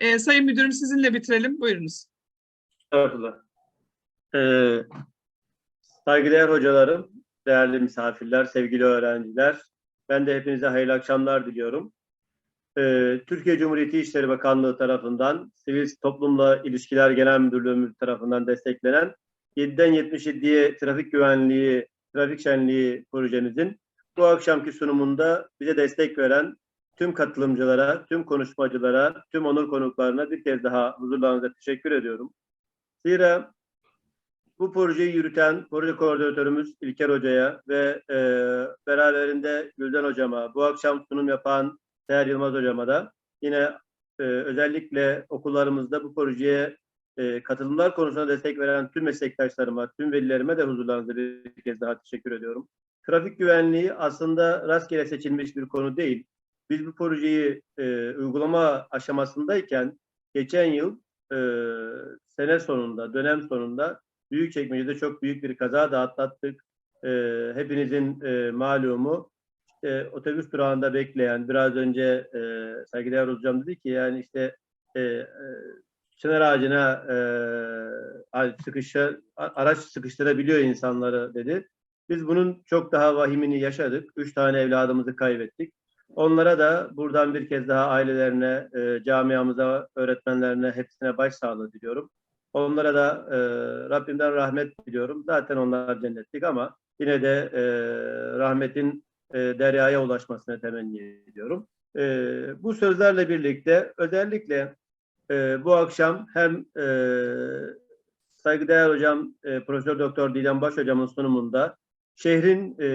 Ee, Sayın Müdürüm sizinle bitirelim. Buyurunuz. Estağfurullah. Ee, saygıdeğer hocalarım, değerli misafirler, sevgili öğrenciler. Ben de hepinize hayırlı akşamlar diliyorum. Ee, Türkiye Cumhuriyeti İşleri Bakanlığı tarafından, Sivil Toplumla İlişkiler Genel Müdürlüğümüz tarafından desteklenen 7'den 77'ye trafik güvenliği, trafik şenliği projemizin bu akşamki sunumunda bize destek veren tüm katılımcılara, tüm konuşmacılara, tüm onur konuklarına bir kez daha huzurlarınızda teşekkür ediyorum. Zira bu projeyi yürüten proje koordinatörümüz İlker Hoca'ya ve e, beraberinde Gülden Hocama, bu akşam sunum yapan Seher Yılmaz Hocama da yine e, özellikle okullarımızda bu projeye e, katılımlar konusunda destek veren tüm meslektaşlarıma, tüm velilerime de huzurlarınızda bir kez daha teşekkür ediyorum. Trafik güvenliği aslında rastgele seçilmiş bir konu değil. Biz bu projeyi e, uygulama aşamasındayken geçen yıl e, sene sonunda, dönem sonunda Büyükçekmece'de çok büyük bir kaza da atlattık. E, hepinizin e, malumu işte otobüs durağında bekleyen biraz önce e, saygıdeğer hocam dedi ki yani işte e, e, çınar ağacına e, sıkışa, araç sıkıştırabiliyor insanları dedi. Biz bunun çok daha vahimini yaşadık. Üç tane evladımızı kaybettik. Onlara da buradan bir kez daha ailelerine, e, camiamıza, öğretmenlerine hepsine başsağlığı diliyorum. Onlara da e, Rabbimden rahmet diliyorum. Zaten onlar cennetlik ama yine de e, rahmetin e, deryaya ulaşmasını temenni ediyorum. E, bu sözlerle birlikte özellikle e, bu akşam hem e, saygıdeğer hocam e, Profesör Doktor Didem Baş hocamın sunumunda şehrin e,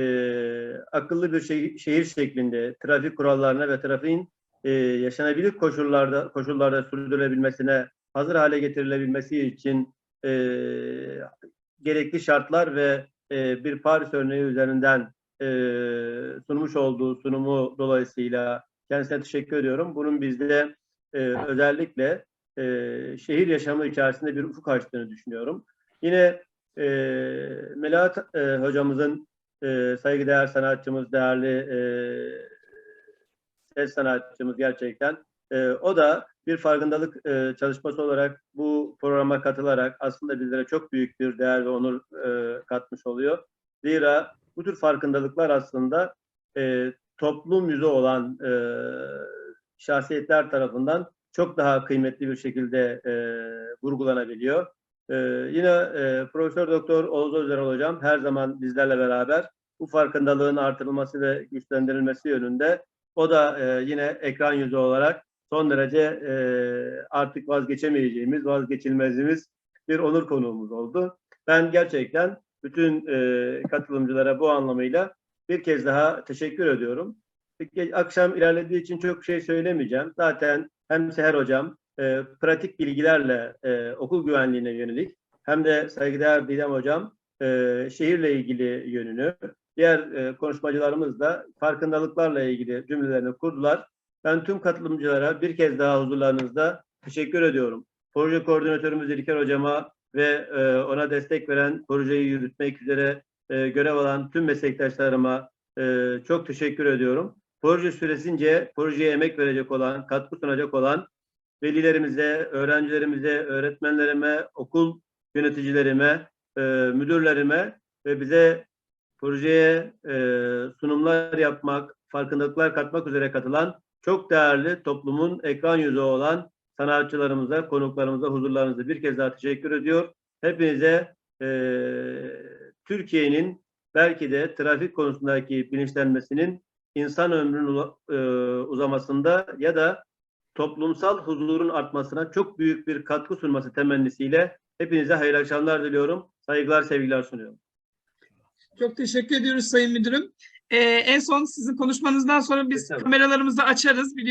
akıllı bir şehir, şehir şeklinde trafik kurallarına ve trafiğin e, yaşanabilir koşullarda koşullarda sürdürülebilmesine hazır hale getirilebilmesi için e, gerekli şartlar ve e, bir Paris örneği üzerinden e, sunmuş olduğu sunumu dolayısıyla kendisine teşekkür ediyorum. Bunun bizde e, özellikle e, şehir yaşamı içerisinde bir ufuk açtığını düşünüyorum. Yine e, Melahat e, hocamızın e, saygıdeğer sanatçımız, değerli e, ses sanatçımız gerçekten. E, o da bir farkındalık e, çalışması olarak bu programa katılarak aslında bizlere çok büyük bir değer ve onur e, katmış oluyor. Zira bu tür farkındalıklar aslında e, toplum yüzü olan e, şahsiyetler tarafından çok daha kıymetli bir şekilde e, vurgulanabiliyor. Ee, yine e, Profesör Doktor Oğuz Özdemir Hocam her zaman bizlerle beraber bu farkındalığın artırılması ve güçlendirilmesi yönünde. O da e, yine ekran yüzü olarak son derece e, artık vazgeçemeyeceğimiz, vazgeçilmezimiz bir onur konuğumuz oldu. Ben gerçekten bütün e, katılımcılara bu anlamıyla bir kez daha teşekkür ediyorum. Akşam ilerlediği için çok şey söylemeyeceğim. Zaten hem Seher Hocam e, pratik bilgilerle e, okul güvenliğine yönelik hem de saygıdeğer Didem Hocam e, şehirle ilgili yönünü, diğer e, konuşmacılarımız da farkındalıklarla ilgili cümlelerini kurdular. Ben tüm katılımcılara bir kez daha huzurlarınızda teşekkür ediyorum. Proje koordinatörümüz İlker Hocama ve e, ona destek veren, projeyi yürütmek üzere e, görev alan tüm meslektaşlarıma e, çok teşekkür ediyorum. Proje süresince projeye emek verecek olan, katkı sunacak olan velilerimize, öğrencilerimize, öğretmenlerime, okul yöneticilerime, e, müdürlerime ve bize projeye e, sunumlar yapmak, farkındalıklar katmak üzere katılan çok değerli toplumun ekran yüzü olan sanatçılarımıza, konuklarımıza, huzurlarınıza bir kez daha teşekkür ediyor. Hepinize e, Türkiye'nin belki de trafik konusundaki bilinçlenmesinin insan ömrünün e, uzamasında ya da toplumsal huzurun artmasına çok büyük bir katkı sunması temennisiyle hepinize hayırlı akşamlar diliyorum. Saygılar, sevgiler sunuyorum. Çok teşekkür ediyoruz Sayın Müdürüm. Ee, en son sizin konuşmanızdan sonra biz Tabii. kameralarımızı açarız.